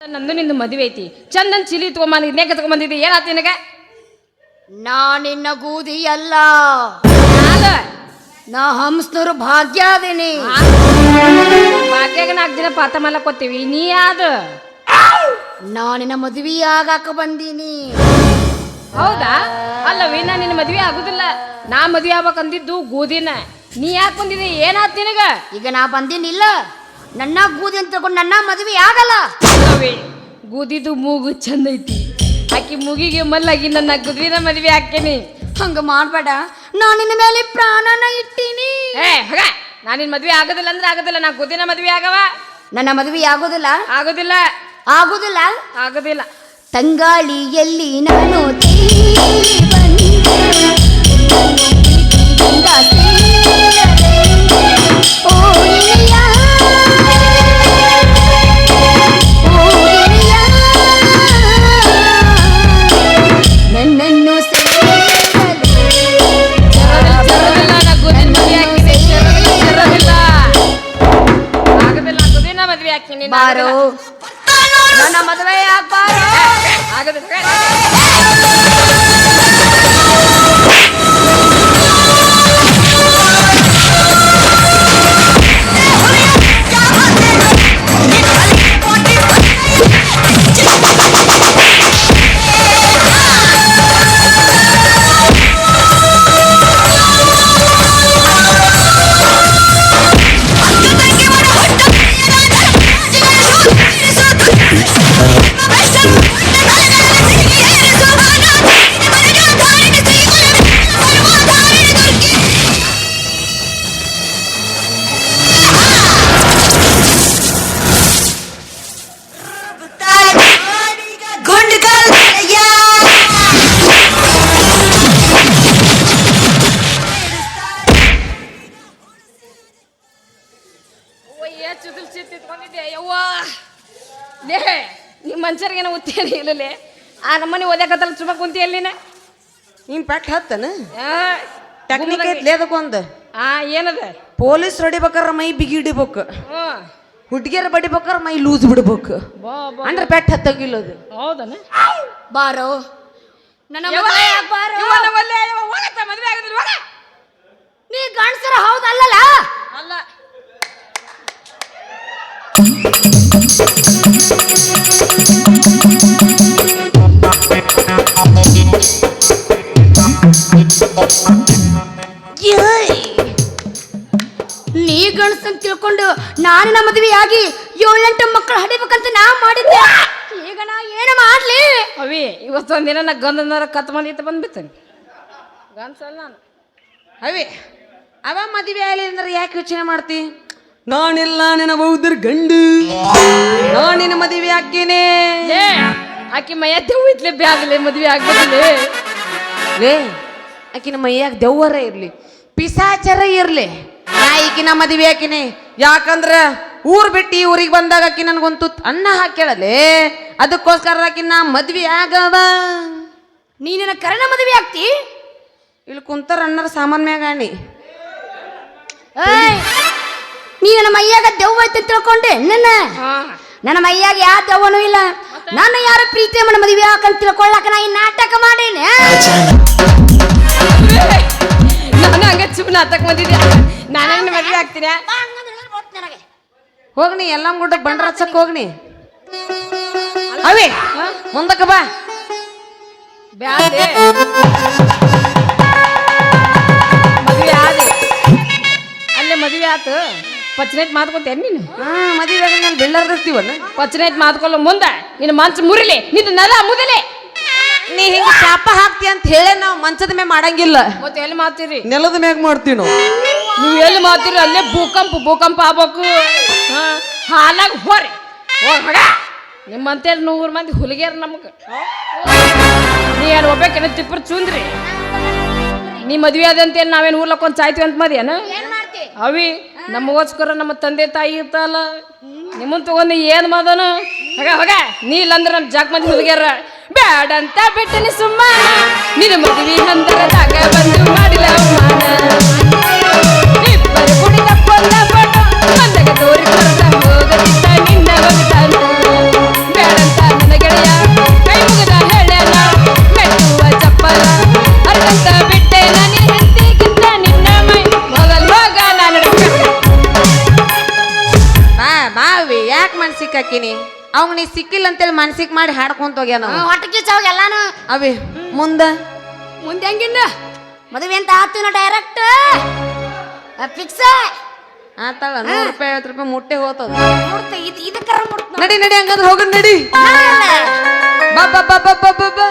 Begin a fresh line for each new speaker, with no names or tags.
ನಂದು ನಿಂದು ಮದುವೆ ಐತಿ. ಚಂದನ್ ಚಿಲಿ ತಗೊಂಬಂದ ಇದನ್ನೇ ತಗೊಂಬಂದಿದ್ದಿ ಏನಾತ ನಾ
ನಿನ್ನ ಗೂದಿ ಅಲ್ಲ. ನಾ ಹಂಸನರು ಭಾಗ್ಯ ಅದೀನಿ.
ಭಾಗ್ಯಾಗ ನಾಲ್ಕು ದಿನ ಪಾತ ಕೊತ್ತೀವಿ. ನೀ ಯಾದ
ನಾನಿನ್ನ ಮದುವೆ ಆಗಾಕ ಬಂದೀನಿ.
ಹೌದಾ? ಅಲ್ಲವಿ ನಾ ನಿನ್ನ ಮದುವೆ ಆಗುದಿಲ್ಲ. ನಾ ಮದುವೆ ಆಗ್ಬೇಕಂದಿದ್ದು ಗೋಧಿನ ನೀ ಯಾಕೆ ಬಂದಿದ್ದೀನಿ ಏನಾತ್ ನಿನಗ?
ಈಗ ನಾ ಬಂದೀನಿಲ್ಲ. ನನ್ನ ಗೂದಿ ಅಂತ ತಗೊಂಡು ನನ್ನ ಮದುವೆ ಆಗಲ್ಲ.
ಗೂದಿದು ಮೂಗು ಚಂದ ಐತಿ. ಆಕಿ ಮೂಗಿಗೆ ಮಲ್ಲಾಗಿ ನನ್ನ ಗುದ್ವಿನ ಮದುವೆ ಹಾಕೇನಿ
ಹಂಗ ಮಾಡ್ಬೇಡ. ನಿನ್ನ ಮೇಲೆ ಪ್ರಾಣನ ಇಟ್ಟೀನಿ.
ಏ ಹೊಗ. ನಿನ್ ಮದ್ವೆ ಆಗೋದಿಲ್ಲ ಅಂದ್ರೆ ಆಗೋದಿಲ್ಲ. ನಾ ಗುದಿನ ಮದ್ವೆ ಆಗವ.
ನನ್ನ ಮದುವೆ ಆಗೋದಿಲ್ಲ.
ಆಗೋದಿಲ್ಲ.
ಆಗೋದಿಲ್ಲ.
ಆಗೋದಿಲ್ಲ.
ತಂಗಾಳಿಯಲ್ಲಿ ನಾನು ಬಂದೆ. ಬಾರೋ ನನ್ನ ಮದುವೆ ಆಗ್ಬಾರೋ
ಆಗೋದಿಲ್ಲ ಓಯ್ಯ ಚುದುಲ್ ಚಿತ್ ಇಟ್ಕೊಂಡಿದ್ದೆ ಯವ್ವ ಲೇ ನಿಮ್ಮ ಮನುಷ್ಯರಿಗೇನ ಉತ್ತೇನೆ ಇಲ್ಲಲೆ? ಆ ನಮ್ಮನೆ ಓದ್ಯಾಕತ್ತಲ್ಲ ಸುಮ್ಮ ಕುಂತಿ ಎಲ್ಲಿನ?
ನಿಮ್ ಪೆಟ್ ಹತ್ತನ?
ಆ,
ಟೆಕ್ನಿಕ್ ಐತ್ಲಿ ಅದಕ್ಕೊಂದು
ಆ ಏನದ?
ಪೊಲೀಸ್ ಹೊಡಿಬೇಕಾರ ಮೈ ಬಿಗಿ ಹಿಡಿಬೇಕು. ಹುಡ್ಗಿಯರ್ ಬಡಿಬೇಕಾರ ಮೈ ಲೂಸ್ ಬಿಡ್ಬೇಕು. ಅಂದ್ರೆ ಪೆಟ್ ಹತ್ತಂಗಿಲ್ಲ ಅದು.
ಹೌದನ?
ಬಾರೋ. ನನ್ನ ಮದುವೆ ಬಾರೋ. ಗಂಡಸ ಅಂತ ತಿಳ್ಕೊಂಡು ನಾನು ಮದುವೆ ಆಗಿ ಏಳೆಂಟು ಮಕ್ಕಳು ಹಡಿಬೇಕಂತ ನಾ ಮಾಡಿದ್ದೆ. ಈಗ ನಾ ಏನು ಮಾಡ್ಲಿ?
ಅವಿ ಇವತ್ತೊಂದಿನ ನಾ ಗಂಧನರ ಕತ್ ಮಂದಿ ಬಂದ್ಬಿಡ್ತೇನೆ. ಗಂಡಸಲ್ಲ ನಾನು.
ಅವಿ ಅವ ಮದುವೆ ಆಗಲಿ ಅಂದ್ರೆ ಯಾಕೆ ಯೋಚನೆ ಮಾಡ್ತಿ? ನಾನಿಲ್ಲ ನಿನ್ನ ಬೌದ್ಧರ್ ಗಂಡು. ನಾನಿನ ಮದುವೆ ಹಾಕೇನೆ
ಆಕೆ ಆಕಿ ಮೈಯ ತೆವ್ ಇತ್ಲೆ ಬ್ಯಾಗಲೆ ಮದುವೆ ಆಗ್ಬೇಕಲೆ
ಲೇ ಆಕಿನ ಮೈಯಾಗ ದೆವ್ವರ ಇರಲಿ ಪಿಸಾಚರ ಇರ್ಲಿ. ನಾ ಈಕಿನ ಮದುವೆ ಆಕಿನಿ. ಯಾಕಂದ್ರ ಊರ್ ಬಿಟ್ಟು ಈ ಊರಿಗೆ ಬಂದಾಗ ಆಕಿ ನನ್ಗೊಂದು ತುತ್ತು ಅನ್ನ ಹಾಕೇಳಲೆ ಅದಕ್ಕೋಸ್ಕರ ಆಕಿ ನಾ ಮದ್ವೆ ಆಗವ.
ನೀನ ನನ್ನ ಕರಣ ಮದುವೆ ಆಗ್ತಿ?
ಇಲ್ಲಿ ಕುಂತಾರ ಅಣ್ಣರ ಸಾಮಾನ್ ಮ್ಯಾಗ ಅಣ್ಣಿ
ಏಯ್, ನೀ ನನ್ನ ಮೈಯಾಗ ದೆವ್ವ ಐತೆ ಅಂತ ತಿಳ್ಕೊಂಡೆ ನನ್ನ?
ಹಾ.
ನನ್ನ ಮೈಯಾಗ ಯಾವ ದೆವ್ವನೂ ಇಲ್ಲ. ನಾನು ಯಾರು ಪ್ರೀತಿ ಮನ ಮದುವೆ ಹಾಕಂತ ತಿಳ್ಕೊಳ್ಳಾಕ ನಾ ಈ ನಾಟಕ ಮಾಡೇನೆ.
ನಾನು ಹಂಗ ಚುಪ್ ನಾಟಕ ಬಂದಿದ್ದೆ ನಾನು ಮದುವೆ ಆಗ್ತೀನಿ
ಹೋಗ್ನಿ ಎಲ್ಲ ಗುಡ್ಡ ಬಂಡ್ರ ಹಚ್ಚಕ್ ಹೋಗ್ನಿ. ಅವೇ ಮುಂದಕ್ಕೆ ಬಾ.
ಬ್ಯಾದೆ ಮದುವೆ ಆದೆ. ಅಲ್ಲೇ ಮದ್ವೆ ಆತು. ಪಚ್ಚನೈತ್ ಮಾತ್ಕೊತೇನ್ ನೀನು?
ಹಾ ಮದುವೆ ಆಗಿ ನಾನು ಪಚನೆ
ಪಚ್ಚನೈತ್ ಮಾತ್ಕೊಲ್ಲ ಮುಂದೆ. ನಿನ್ನ ಮಂಚ ಮುರಿಲಿ. ನಿನ್ನ ನದ ಮುದಲಿ.
ನೀ ಹಿಂಗ ಶಾಪ ಹಾಕ್ತಿ ಅಂತ ಹೇಳೇ ನಾವು ಮಂಚದ ಮೇಲೆ ಮಾಡಂಗಿಲ್ಲ.
ಮತ್ತೆ ಎಲ್ಲಿ ಮಾಡ್ತೀರಿ?
ನೆಲದ ಮ್ಯಾಗ ಮಾಡ್ತೀವಿ ನಾವು.
ನೀವು ಎಲ್ಲಿ ಮಾತೀರಿ ಅಲ್ಲೇ ಭೂಕಂಪ ಭೂಕಂಪ ಆಗ್ಬೇಕು. ಹಾ ಹಾಲಾಗ ಹೋರಿ. ಹೊಡ ನಿಮ್ಮಂತೆ ನೂರು ಮಂದಿ ಹುಲಿಗೇರ್ ನಮಗೆ. ನೀ ಏನು ಒಬ್ಬೇಕೇನ ತಿಪ್ಪರ್ ಚುಂದ್ರಿ. ನೀ ಮದ್ವೆ ಆದಂತೇನು ನಾವೇನು ಊರ್ಲಕ್ಕೊಂದು ಸಾಯ್ತೀವಿ ಅಂತ ಮದಿಯೇನು ಅವಿ ನಮಗೋಸ್ಕರ ನಮ್ಮ ತಂದೆ ತಾಯಿ ಇರ್ತಲ್ಲ ನಿಮ್ಮನ್ ತಗೊಂಡು ಏನ್ ಮಾದನು? ಹೋಗ ಹೋಗ ನೀ ಇಲ್ಲಂದ್ರೆ ನಮ್ಮ ಜಾಕ್ ಮಂದಿ ಹುಡುಗ್ಯಾರ ಬ್ಯಾಡಂತ ಬಿಟ್ಟನಿ ಸುಮ್ಮ. ನಿನ್ನ ಮದುವೆ ಹಂದರದಾಗ ಬಂದು ಮಾಡಿಲ್ಲ
ಹಾಕಿನಿ. ಅವಾಗ ನೀ ಸಿಕ್ಕಿಲ್ಲ ಅಂತೇಳಿ ಮನ್ಸಿಗೆ ಮಾಡಿ ಹಾಡ್ಕೊಂತ ಹೋಗ್ಯಾನ ಅವ.
ಹೊಟ್ಟೆ ಚಾವ್ ಎಲ್ಲಾನು.
ಅವಿ ಮುಂದ?
ಮುಂದೆ ಹೆಂಗಿನ್ನ? ಮದುವೆ ಅಂತ ಆತು ಡೈರೆಕ್ಟ್ ಫಿಕ್ಸ್
ಆತಾಳ ನೂರು ರೂಪಾಯಿ ಐವತ್ತು ರೂಪಾಯಿ ಮುಟ್ಟೆ ಹೋತದ.
ನೋಡ್ತ ಇದು ಇದಕ್ಕರ ಮುಡ್ತ
ನಡಿ. ನಡಿ ಹಂಗಂದ್ರೆ ಹೋಗ ನಡಿ. ಬಾ ಬಾ ಬಾ ಬಾ ಬಾ ಬಾ ಬಾ.